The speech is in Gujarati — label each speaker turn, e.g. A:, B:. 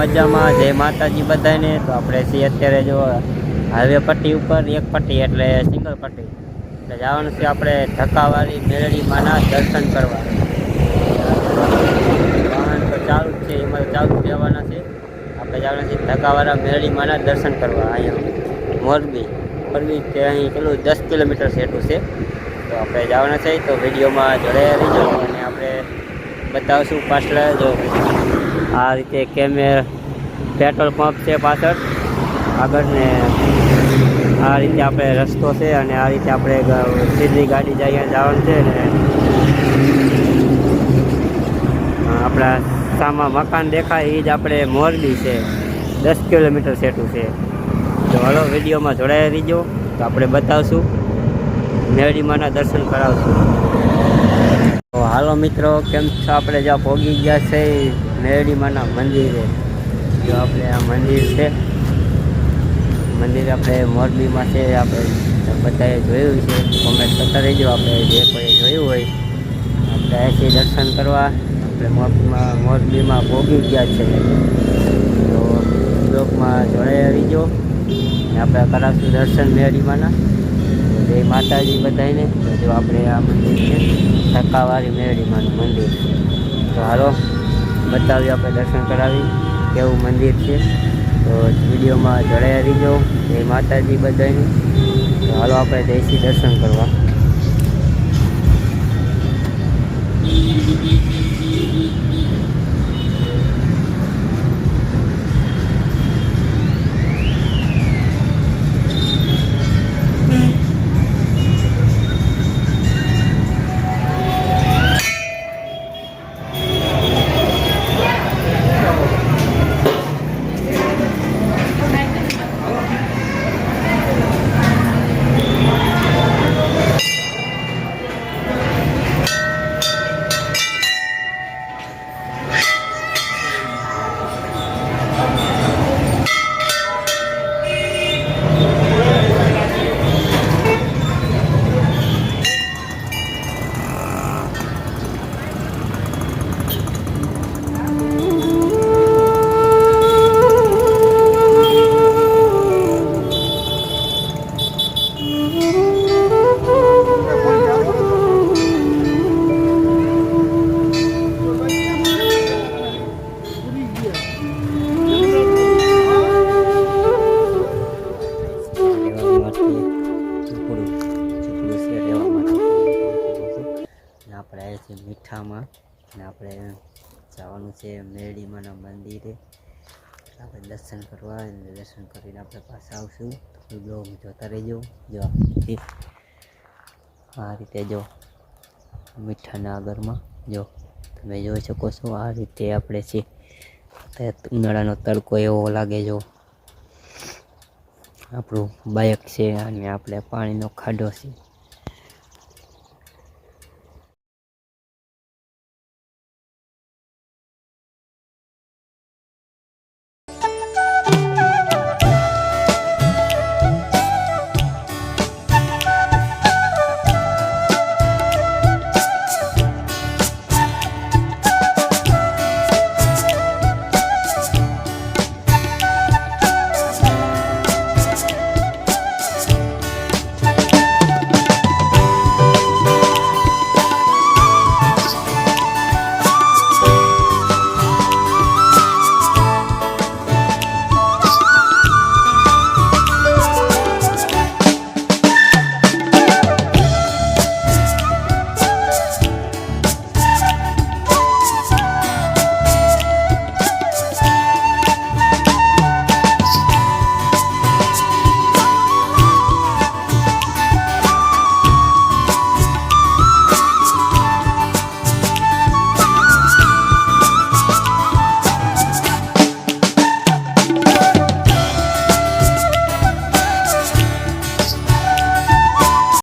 A: મજામાં. જય માતાજી બધાને. તો આપણે છીએ અત્યારે જો હાઈવે પટ્ટી ઉપર, એક પટ્ટી એટલે સિંગલ પટ્ટી. એટલે જવાનું છે આપણે ધક્કાવાળી મેળડી માના દર્શન કરવા. વાહન તો ચાલુ જ છે, એમાં ચાલુ રહેવાના છે. આપણે જવાના છીએ ધક્કાવાળા મેળડી માના દર્શન કરવા અહીંયા. મોરબી. મોરબી તે અહીં પેલું દસ કિલોમીટર સેટું છે. તો આપણે જવાના છે, તો વિડીયોમાં જોડાયા રહીજો અને આપણે બતાવશું પાછળ જો આ રીતે કેમેરા પેટ્રોલ પંપ છે પાછળ. આગળ ને આ રીતે આપણે રસ્તો છે અને આ રીતે આપણે સીધી ગાડી જઈએ જવાનું છે ને આપણા સામા મકાન દેખાય એ જ આપણે મોરબી છે. દસ કિલોમીટર સેટું છે. તો હલો, વિડીયોમાં જોડાયા રહીજો. તો આપણે બતાવશું. મેળીમાના દર્શન કરાવશું. હાલો મિત્રો, કેમ છો? આપણે જ્યાં પહોંચી ગયા છે, મેરડીમાના મંદિરે. જો આપણે આ મંદિર છે, મંદિર આપણે મોરબીમાં છે, આપણે બધાએ જોયું છે. કોમેન્ટ કરતા રહીજો આપણે જે કોઈ જોયું હોય, આપણે અહીંથી દર્શન કરવા આપણે મોરબીમાં મોરબીમાં પહોંચી ગયા છે. તો બ્લોકમાં જોડાઈ રહીજો. આપણે કરાવશું દર્શન મેરડીમાના. જય માતાજી બધાને જો આપણે આ મંદિર છે થકાવાળી મેરડીમાનું મંદિર. તો હાલો, બતાવી આપણે દર્શન કરાવી, કેવું મંદિર છે. તો વિડીયોમાં જોડાયા રહીજો. જય માતાજી બધાને તો હાલો, આપણે જઈશી દર્શન કરવા. આપણે આવ્યા મીઠામાં અને આપણે જવાનું છે મેરડીમાંના મંદિરે. આપણે દર્શન કરવા અને દર્શન કરીને આપણે પાછા આવશું. તો બ્લોગ જોતા રહેજો. જો આ રીતે જો મીઠાના આગળમાં જો તમે જોઈ શકો છો આ રીતે આપણે છે ઉનાળાનો તડકો એવો લાગે જો. આપણું બાઇક છે અને આપણે પાણીનો ખાડો છે.